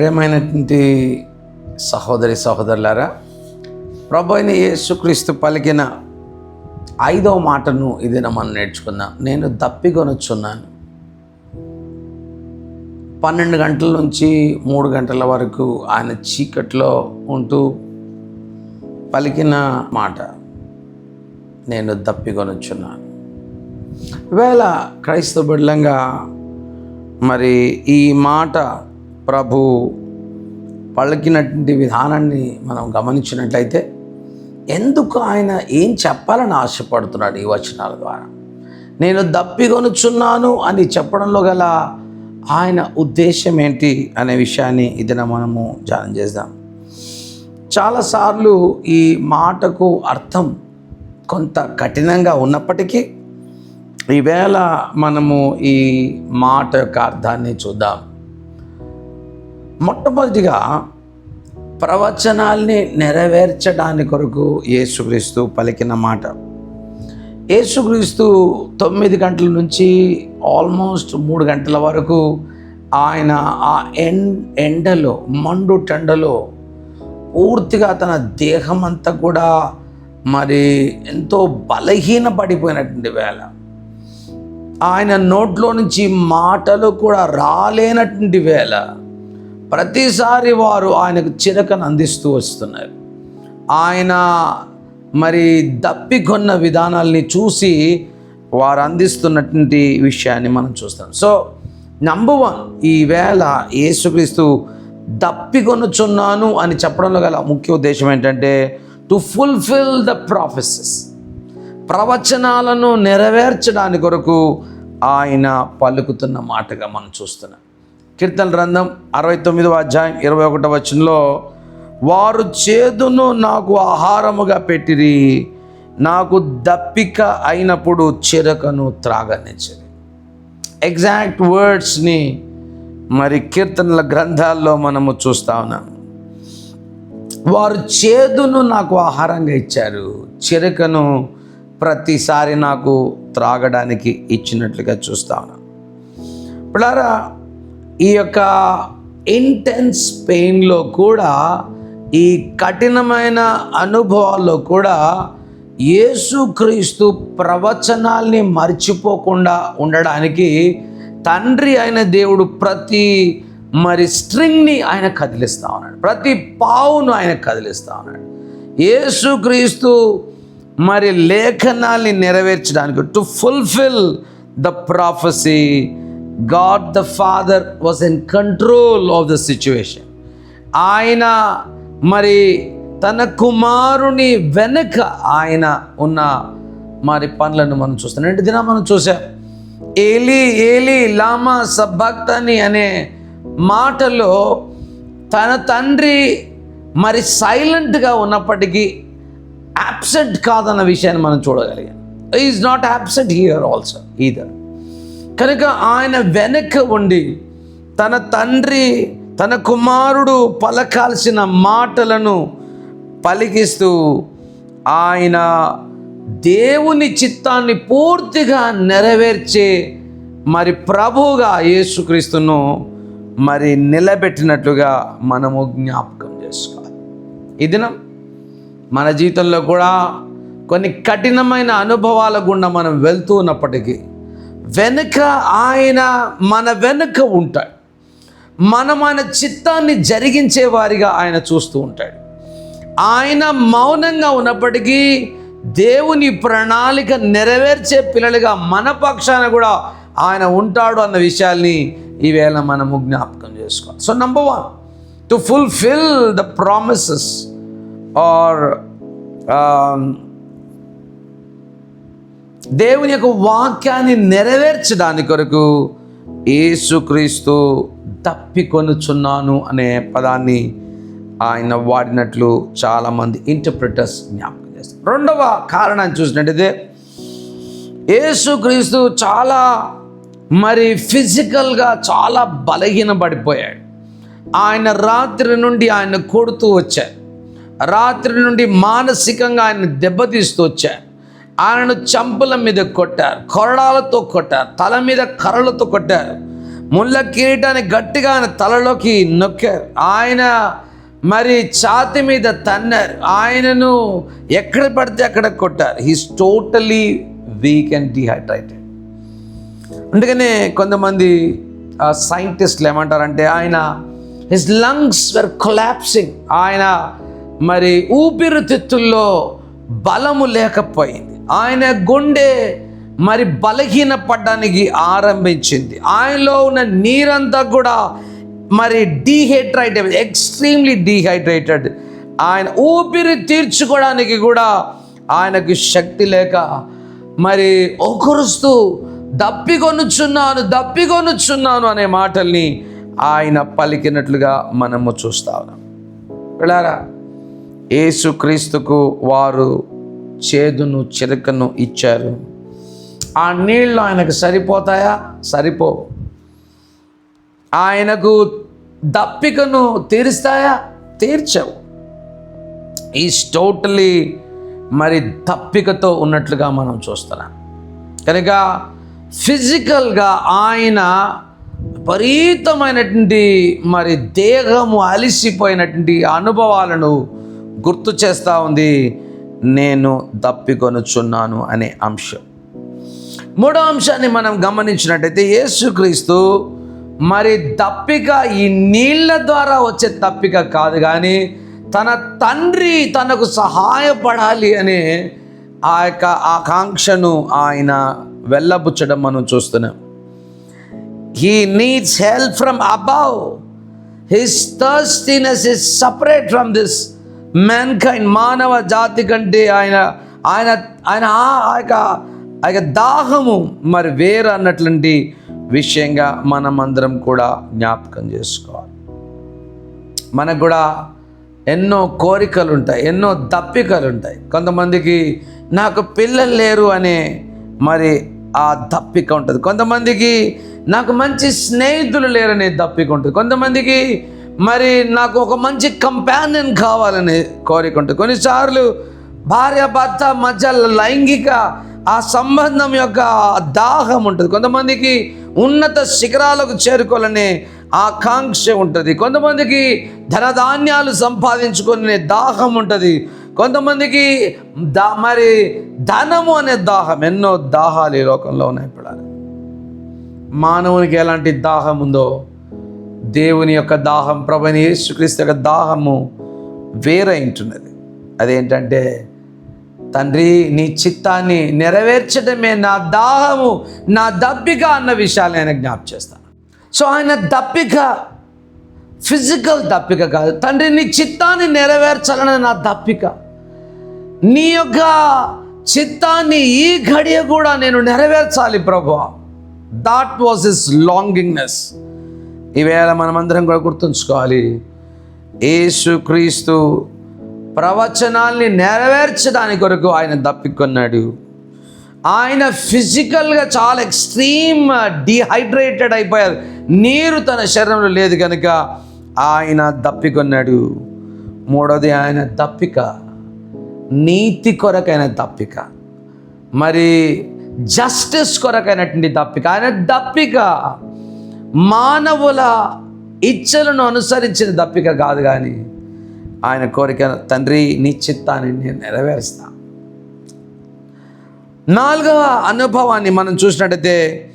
ప్రేమైనటువంటి సహోదరి సహోదరులారా ప్రభు అయిన యేసుక్రీస్తు పలికిన ఐదవ మాటను ఇది మనం నేర్చుకుందాం. నేను దప్పికొనొచ్చున్నాను. పన్నెండు గంటల నుంచి మూడు గంటల వరకు ఆయన చీకట్లో ఉంటూ పలికిన మాట నేను దప్పికొనొచ్చున్నాను. వేళ క్రైస్తవ బిడ్డంగా మరి ఈ మాట ప్రభు పలికినటువంటి విధానాన్ని మనం గమనించినట్లయితే ఎందుకు ఆయన ఏం చెప్పాలని ఆశపడుతున్నాడు ఈ వచనాల ద్వారా? నేను దప్పిగొనుచున్నాను అని చెప్పడంలో గల ఆయన ఉద్దేశం ఏంటి అనే విషయాన్ని ఇదిన మనము ధ్యానం చేద్దాం. చాలాసార్లు ఈ మాటకు అర్థం కొంత కఠినంగా ఉన్నప్పటికీ ఈవేళ మనము ఈ మాట యొక్క అర్థాన్ని చూద్దాం. మొట్టమొదటిగా ప్రవచనాల్ని నెరవేర్చడాని కొరకు యేసుక్రీస్తు పలికిన మాట. యేసుక్రీస్తు తొమ్మిది గంటల నుంచి ఆల్మోస్ట్ మూడు గంటల వరకు ఆయన ఆ ఎన్ ఎండలో మండు టెండలో పూర్తిగా తన దేహం అంతా కూడా మరి ఎంతో బలహీన పడిపోయినటువంటి వేళ. ఆయన నోట్లో నుంచి మాటలు కూడా రాలేనటువంటి వేళ. ప్రతిసారి వారు ఆయనకు చిరకను అందిస్తూ వస్తున్నారు. ఆయన మరి దప్పికొన్న విధానాల్ని చూసి వారు అందిస్తున్నటువంటి విషయాన్ని మనం చూస్తాం. సో నంబర్ వన్ ఈవేళ యేసుక్రీస్తు దప్పికొనుచున్నాను అని చెప్పడంలో గల ముఖ్య ఉద్దేశం ఏంటంటే టు ఫుల్ఫిల్ ద ప్రాఫెసెస్ ప్రవచనాలను నెరవేర్చడానికి కొరకు ఆయన పలుకుతున్న మాటగా మనం చూస్తున్నాం. కీర్తన గ్రంథం అరవై తొమ్మిదవ అధ్యాయం ఇరవై ఒకటో వచనంలో వారు చేదును నాకు ఆహారముగా పెట్టిరి నాకు దప్పిక అయినప్పుడు చిరకను త్రాగనిచ్చది ఎగ్జాక్ట్ వర్డ్స్ని మరి కీర్తనల గ్రంథాల్లో మనము చూస్తా ఉన్నాం. వారు చేదును నాకు ఆహారంగా ఇచ్చారు చిరకను ప్రతిసారి నాకు త్రాగడానికి ఇచ్చినట్లుగా చూస్తా ఉన్నాం. పిల్లారా ఈ యొక్క ఇంటెన్స్ పెయిన్లో కూడా ఈ కఠినమైన అనుభవాల్లో కూడా యేసుక్రీస్తు ప్రవచనాల్ని మర్చిపోకుండా ఉండడానికి తండ్రి అయిన దేవుడు ప్రతి మరి స్ట్రింగ్ని ఆయన కదిలిస్తూ ఉన్నాడు. ప్రతి పావును ఆయన కదిలిస్తూ ఉన్నాడు. యేసుక్రీస్తు మరి లేఖనాల్ని నెరవేర్చడానికి to fulfil the prophecy God the Father was in control of the situation ఆయన మరి తన కుమారుని వెనుక ఆయన ఉన్న మరి పనులను మనం చూస్తాం రెండు దిన మనం చూసాం ఏలి ఏలి లామా సబ్బక్తని అనే మాటలో తన తండ్రి మరి సైలెంట్గా ఉన్నప్పటికీ యాబ్సెంట్ కాదన్న విషయాన్ని మనం చూడగలిగాం. Is not absent here also either కనుక ఆయన వెనక ఉండి తన తండ్రి తన కుమారుడు పలకాల్సిన మాటలను పలికిస్తూ ఆయన దేవుని చిత్తాన్ని పూర్తిగా నెరవేర్చే మరి ప్రభువుగా యేసుక్రీస్తును మరి నిలబెట్టినట్లుగా మనము జ్ఞాపకం చేసుకోవాలి. ఇది మన జీవితంలో కూడా కొన్ని కఠినమైన అనుభవాల గుండా మనం వెళ్తూ ఉన్నప్పటికీ వెనుక ఆయన మన వెనుక ఉంటాడు. మనం ఆయన చిత్తాన్ని జరిగించే వారిగా ఆయన చూస్తూ ఉంటాడు. ఆయన మౌనంగా ఉన్నప్పటికీ దేవుని ప్రణాళిక నెరవేర్చే పిల్లలుగా మన పక్షాన కూడా ఆయన ఉంటాడు అన్న విషయాల్ని ఈవేళ మనము జ్ఞాపకం చేసుకోవాలి. So number one to fulfil the promises are దేవుని యొక్క వాక్యాన్ని నెరవేర్చడానికి కొరకు ఏసుక్రీస్తు తప్పికొనుచున్నాను అనే పదాన్ని ఆయన వాడినట్లు చాలామంది ఇంటర్ప్రిటర్స్ జ్ఞాపకం చేస్తారు. రెండవ కారణాన్ని చూసినట్టయితే యేసుక్రీస్తు చాలా మరి ఫిజికల్గా చాలా బలహీనపడిపోయాడు. ఆయన రాత్రి నుండి ఆయన కొడుతూ వచ్చారు. రాత్రి నుండి మానసికంగా ఆయన దెబ్బతీస్తూ వచ్చారు. ఆయనను చంపుల మీద కొట్టారు కొరడాలతో కొట్టారు తల మీద కర్రలతో కొట్టారు. ముళ్ళ కిరీటాన్ని గట్టిగా ఆయన తలలోకి నొక్కారు. ఆయన మరి ఛాతి మీద తన్నారు. ఆయనను ఎక్కడ పడితే అక్కడ కొట్టారు. He's totally weak and dehydrated అందుకనే కొంతమంది సైంటిస్టులు ఏమంటారంటే ఆయన హిస్ లంగ్స్ వర్ కొలాప్సింగ్ ఆయన మరి ఊపిరితిత్తుల్లో బలము లేకపోయింది. ఆయన గుండె మరి బలహీన పడడానికి ఆరంభించింది. ఆయనలో ఉన్న నీరంతా కూడా మరి డీహైడ్రేటెడ్ ఎక్స్ట్రీమ్లీ డీహైడ్రేటెడ్ ఆయన ఊపిరి తీర్చుకోవడానికి కూడా ఆయనకు శక్తి లేక మరి ఒకరుస్తూ దప్పికొనుచున్నాను దప్పికొనుచున్నాను అనే మాటల్ని ఆయన పలికినట్లుగా మనము చూస్తా ఉన్నాం. వెళ్ళారా యేసుక్రీస్తుకు వారు చేదును చిరకను ఇచ్చారు. ఆ నీళ్ళు ఆయనకు సరిపోతాయా? సరిపోవు. ఆయనకు దప్పికను తీరుస్తాయా? తీర్చవు. ఈజ్ టోటలీ మరి దప్పికతో ఉన్నట్లుగా మనం చూస్తున్నాం. కనుక ఫిజికల్గా ఆయన విపరీతమైనటువంటి మరి దేహము అలిసిపోయినటువంటి అనుభవాలను గుర్తు చేస్తూ ఉంది. నేను దప్పికొనుచున్నాను అనే అంశం. మూడో అంశాన్ని మనం గమనించినట్టయితే యేసుక్రీస్తు మరి తప్పిక ఈ నీళ్ళ ద్వారా వచ్చే తప్పిక కాదు కానీ తన తండ్రి తనకు సహాయపడాలి అనే ఆ యొక్క ఆకాంక్షను ఆయన వెళ్ళబుచ్చడం మనం చూస్తున్నాం. He needs help from above his thirstiness is separate from this mankind మానవ జాతి కంటే ఆయన ఆయన ఆయన ఆ- ఆ యొక్క ఆ యొక్క దాహము మరి వేరు అన్నటువంటి విషయంగా మనమందరం కూడా జ్ఞాపకం చేసుకోవాలి. మనకు కూడా ఎన్నో కోరికలు ఉంటాయి ఎన్నో దప్పికలు ఉంటాయి కొంతమందికి నాకు పిల్లలు లేరు అనే మరి ఆ దప్పిక ఉంటుంది. కొంతమందికి నాకు మంచి స్నేహితులు లేరనే దప్పిక ఉంటుంది. కొంతమందికి మరి నాకు ఒక మంచి కంపానియన్ కావాలని కోరిక ఉంటుంది కొన్నిసార్లు భార్య భర్త మధ్య లైంగిక ఆ సంబంధం యొక్క దాహం ఉంటుంది. కొంతమందికి ఉన్నత శిఖరాలకు చేరుకోవాలనే ఆకాంక్ష ఉంటుంది. కొంతమందికి ధనధాన్యాలు సంపాదించుకునే దాహం ఉంటుంది. కొంతమందికి దా మరి ధనము అనే దాహం ఎన్నో దాహాలు ఈ లోకంలో ఉన్నాయి. ఇప్పుడు మానవునికి ఎలాంటి దాహం ఉందో దేవుని యొక్క దాహం ప్రభుని యేసుక్రీస్తు యొక్క దాహము వేరైంటున్నది అదేంటంటే తండ్రి నీ చిత్తాన్ని నెరవేర్చడమే నా దాహము నా దప్పిక అన్న విషయాలు ఆయన జ్ఞాప చేస్తాను సో ఆయన దప్పిక ఫిజికల్ దప్పిక కాదు. తండ్రి నీ చిత్తాన్ని నెరవేర్చాలని నా దప్పిక. నీ యొక్క చిత్తాన్ని ఈ ఘడియ కూడా నేను నెరవేర్చాలి ప్రభు దాట్ వాజ్ ఇస్ లాంగింగ్నెస్ ఈవేళ మనమందరం కూడా గుర్తుంచుకోవాలి. యేసుక్రీస్తు ప్రవచనాల్ని నెరవేర్చడానికి కొరకు ఆయన దప్పికొన్నాడు. ఆయన ఫిజికల్గా చాలా ఎక్స్ట్రీమ్ డిహైడ్రేటెడ్ అయిపోయారు. నీరు తన శరీరంలో లేదు కనుక ఆయన దప్పికొన్నాడు. మూడోది ఆయన దప్పిక. నీతి కొరకైన దప్పిక. మరి జస్టిస్ కొరకైనటువంటి దప్పిక. ఆయన దప్పిక. మానవుల ఇచ్చలను అనుసరించిన దప్పిక కాదు కానీ ఆయన కోరిక తండ్రి నీ చిత్తాన్ని నేను నెరవేరుస్తా. నాలుగవ అనుభవాన్ని మనం చూసినట్టయితే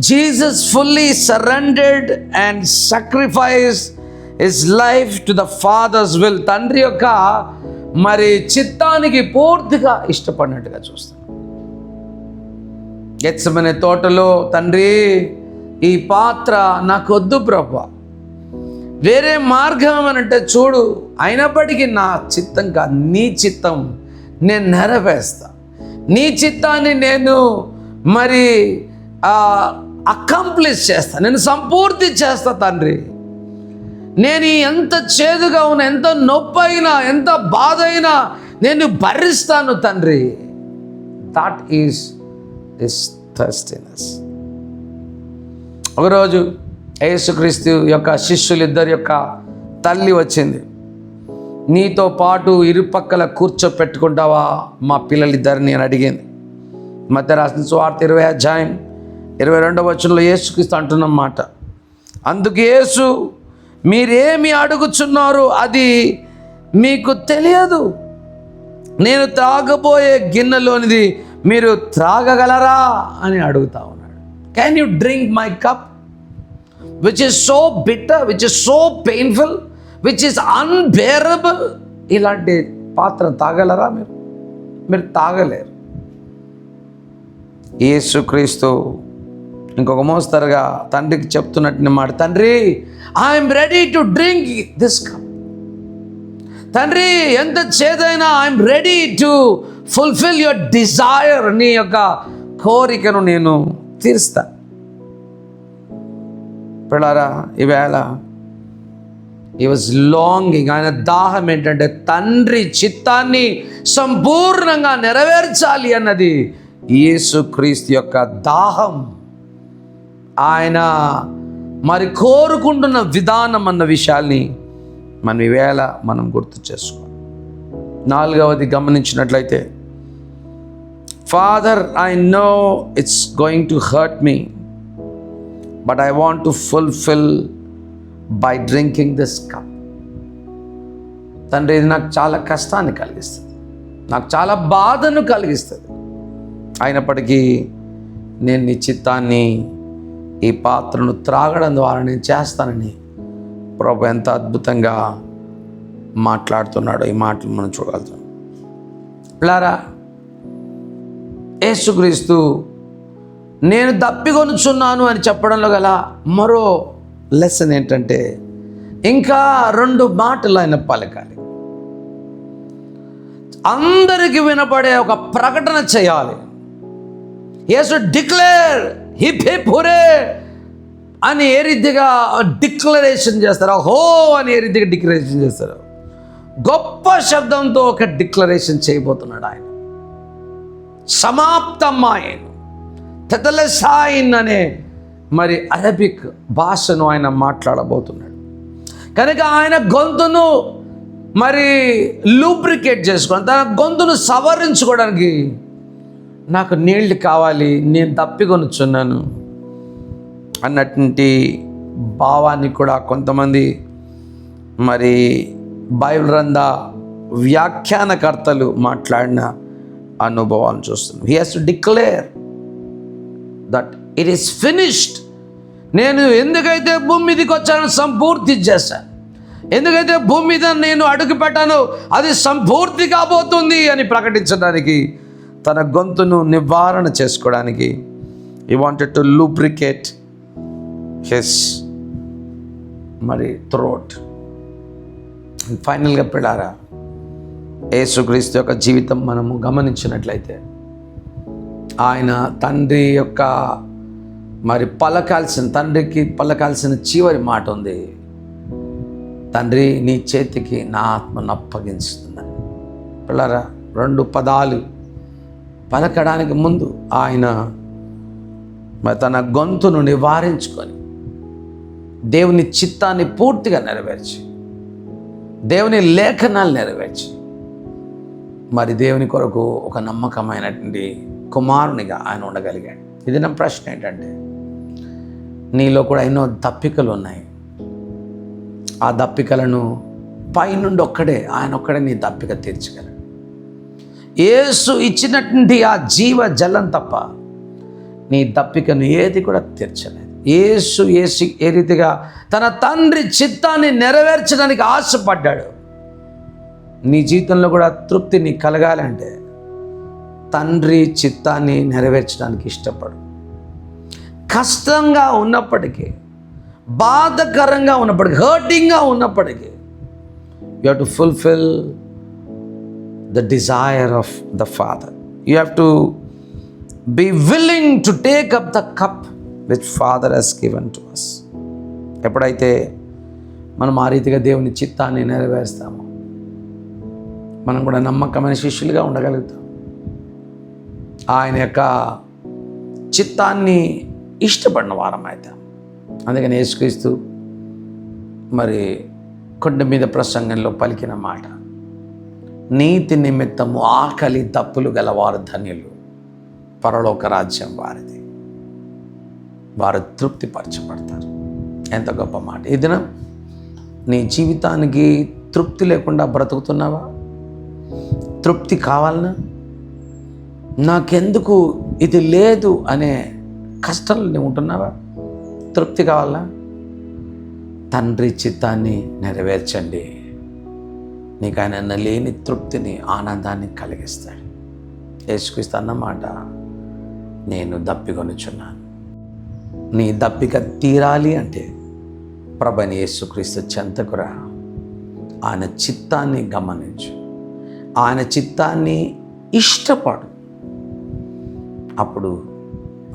Jesus fully surrendered and sacrifice his life to the Father's will. తండ్రి యొక్క మరి చిత్తానికి పూర్తిగా ఇష్టపడినట్టుగా చూస్తాను గెచ్చమనే తోటలో తండ్రి ఈ పాత్ర నాకు వద్దు ప్రభా. వేరే మార్గం అంటే చూడు అయినప్పటికీ నా చిత్తం కాదు నీ చిత్తం నేను నెరవేస్తా నీ చిత్తాన్ని నేను మరి అకంప్లిష్ చేస్తా. నేను సంపూర్తి చేస్తా తండ్రి. నేను ఎంత చేదుగా ఉన్నా ఎంత నొప్పి అయినా ఎంత బాధ అయినా నేను భరిస్తాను తండ్రి. దాట్ ఈస్ ఇస్ థర్స్టీనెస్ ఒకరోజు యేసుక్రీస్తు యొక్క శిష్యులిద్దరి యొక్క తల్లి వచ్చింది. నీతో పాటు ఇరుపక్కల కూర్చోపెట్టుకుంటావా? మా పిల్లలిద్దరిని అని అడిగింది. మధ్య రాసిన స్వార్థ ఇరవై అధ్యాయం ఇరవై రెండవ వచనంలో యేసుక్రీస్తు అంటున్నమాట అందుకు యేసు మీరేమి అడుగుచున్నారు? అది మీకు తెలియదు. నేను త్రాగబోయే గిన్నెలోనిది మీరు త్రాగగలరా? అని అడుగుతా can you drink my cup which is so bitter which is so painful which is unbearable ఇలాంటి పాత్ర తాగలరా మీరు? మీరు తాగలేరు. యేసుక్రీస్తు ఇంకొక మోస్తరుగా తండ్రికి చెప్తున్నట్టు మాట తండ్రి I'm ready to drink this cup తండ్రి ఎంత చేదైనా I'm ready to fulfil your desire నీ యొక్క కోరికను నేను తీరుస్తా. పిల్లారా ఈవేళ ఈ వాజ్ లాంగింగ్ ఆయన దాహం ఏంటంటే తండ్రి చిత్తాన్ని సంపూర్ణంగా నెరవేర్చాలి అన్నది యేసుక్రీస్తు యొక్క దాహం. ఆయన మరి కోరుకుంటున్న విధానం అన్న విషయాల్ని మనం ఈవేళ మనం గుర్తు చేసుకోవాలి. నాలుగవది గమనించినట్లయితే Father I know it's going to hurt me but I want to fulfil by drinking this cup తండ్రి ఇది నాకు చాలా కష్టాన్ని కలిగిస్తుంది. నాకు చాలా బాధను కలిగిస్తుంది. అయినప్పటికీ నేను నీ చిత్తాన్ని ఈ పాత్రను త్రాగడం ద్వారా నేను చేస్తానని ప్రభు ఎంత అద్భుతంగా మాట్లాడుతున్నాడో ఈ మాటలు మనం చూడగలుగుతాం. పిల్లారా యేసుక్రీస్తు నేను దప్పికొనుచున్నాను అని చెప్పడంలో గల మరో లెసన్ ఏంటంటే ఇంకా రెండు మాటలు ఆయన పలకాలి. అందరికీ వినపడే ఒక ప్రకటన చేయాలి. Yesu declare hip hip hooray అని ఏ రీతిగా డిక్లరేషన్ చేస్తారు? హో అని ఏ రీతిగా డిక్లరేషన్ చేస్తారు? గొప్ప శబ్దంతో ఒక డిక్లరేషన్ చేయబోతున్నాడు ఆయన. సమాప్తమాయను. తెదలసాయిన్ అనే మరి అరబిక్ భాషను ఆయన మాట్లాడబోతున్నాడు. కనుక ఆయన గొంతును మరి లూబ్రికేట్ చేసుకొని తన గొంతును సవరించుకోవడానికి నాకు నీళ్ళు కావాలి నేను తప్పికొనుచున్నాను అన్నటువంటి భావాన్ని కూడా కొంతమంది మరి బైబిల్ రంద వ్యాఖ్యానకర్తలు మాట్లాడిన అనుభవాన్ని చూస్తున్నాం. He has to declare that it is finished నేను ఎందుకైతే భూమి మీదకి వచ్చానో సంపూర్తి చేశాను. ఎందుకైతే భూమి మీద నేను అడుగు పెట్టాను అది సంపూర్తి కాబోతుంది అని ప్రకటించడానికి తన గొంతును నివారణ చేసుకోవడానికి he wanted to lubricate his మరి థ్రోట్ ఫైనల్గా పిల్లారా యేసుక్రీస్తు యొక్క జీవితం మనము గమనించినట్లయితే ఆయన తండ్రి యొక్క మరి పలకాల్సిన తండ్రికి పలకాల్సిన చివరి మాట ఉంది. తండ్రి నీ చేతికి నా ఆత్మను అప్పగించుతున్నాను పిల్లరా రెండు పదాలు పలకడానికి ముందు ఆయన మరి తన గొంతును నివారించుకొని దేవుని చిత్తాన్ని పూర్తిగా నెరవేర్చి దేవుని లేఖనాలు నెరవేర్చి మరి దేవుని కొరకు ఒక నమ్మకమైనటువంటి కుమారునిగా ఆయన ఉండగలిగాడు. ఇది నా ప్రశ్న ఏంటంటే నీలో కూడా ఎన్నో దప్పికలు ఉన్నాయి. ఆ దప్పికలను పైనుండి ఒక్కడే ఆయన ఒక్కడే నీ దప్పిక తీర్చగలడు. ఏసు ఇచ్చినటువంటి ఆ జీవ జలం తప్ప నీ దప్పికను ఏది కూడా తీర్చలేదు. ఏసు ఏసి ఏ రీతిగా తన తండ్రి చిత్తాన్ని నెరవేర్చడానికి ఆశపడ్డాడు. నీ జీవితంలో కూడా తృప్తి నీకు కలగాలంటే తండ్రి చిత్తాన్ని నెరవేర్చడానికి ఇష్టపడు. కష్టంగా ఉన్నప్పటికీ బాధకరంగా ఉన్నప్పటికీ హర్టింగ్గా ఉన్నప్పటికీ you have to fulfil the desire of the Father you have to be willing to take up the cup which Father has given to us ఎప్పుడైతే మనం ఆ రీతిగా దేవుని చిత్తాన్ని నెరవేరుస్తామో మనం కూడా నమ్మకమైన శిష్యులుగా ఉండగలుగుతాం. ఆయన యొక్క చిత్తాన్ని ఇష్టపడిన వారం అయితే. అందుకని యేసుక్రీస్తు మరి కొండ మీద ప్రసంగంలో పలికిన మాట నీతి నిమిత్తము ఆకలి తప్పులు గలవారు ధన్యులు. పరలోక రాజ్యం వారిది. వారు తృప్తిపరచబడతారు. ఎంత గొప్ప మాట. ఈ దినం నీ జీవితానికి తృప్తి లేకుండా బ్రతుకుతున్నావా? తృప్తి కావాలనా? నాకెందుకు ఇది లేదు అనే కష్టాలు నువ్వు ఉంటున్నావా? తృప్తి కావాలా తండ్రి చిత్తాన్ని నెరవేర్చండి. నీకు ఆయన లేని తృప్తిని ఆనందాన్ని కలిగిస్తాడు. యేసుక్రీస్తు అన్నమాట నేను దప్పికొనుచున్నాను. నీ దప్పిక తీరాలి అంటే ప్రభని యేసుక్రీస్తు చెంతకురా. ఆయన చిత్తాన్ని గమనించు. ఆయన చిత్తాన్ని ఇష్టపడు. అప్పుడు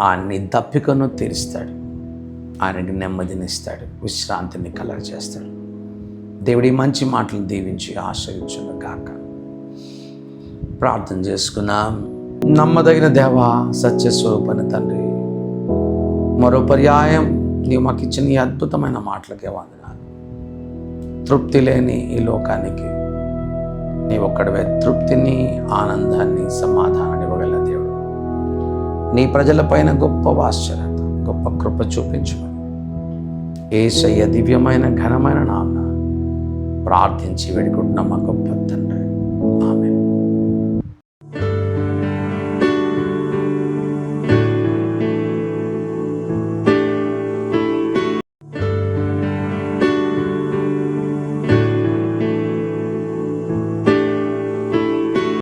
ఆయన్ని దప్పికను తీరుస్తాడు. ఆయనకి నెమ్మదినిస్తాడు. విశ్రాంతిని కలగజేస్తాడు. దేవుడి మంచి మాటలు దీవించి ఆశ్రయించును గాక. ప్రార్థన చేసుకున్నాం. నమ్మదగిన దేవ సత్యస్వరూపని తండ్రి మరో పర్యాయం నీవు మాకు ఇచ్చిన ఈ అద్భుతమైన మాటలకే వందనాలు. తృప్తి లేని ఈ లోకానికి నీ ఒక్కడవే తృప్తిని ఆనందాన్ని సమాధానాన్ని ఇవ్వగల దేవుడు. నీ ప్రజలపైన గొప్ప వాశ్చర్యత గొప్ప కృప చూపించుమని ఏసయ్య దివ్యమైన ఘనమైన నాన్న ప్రార్థించి వేడుకుంటున్నాం మా గొప్ప తండ్రి. ఆమె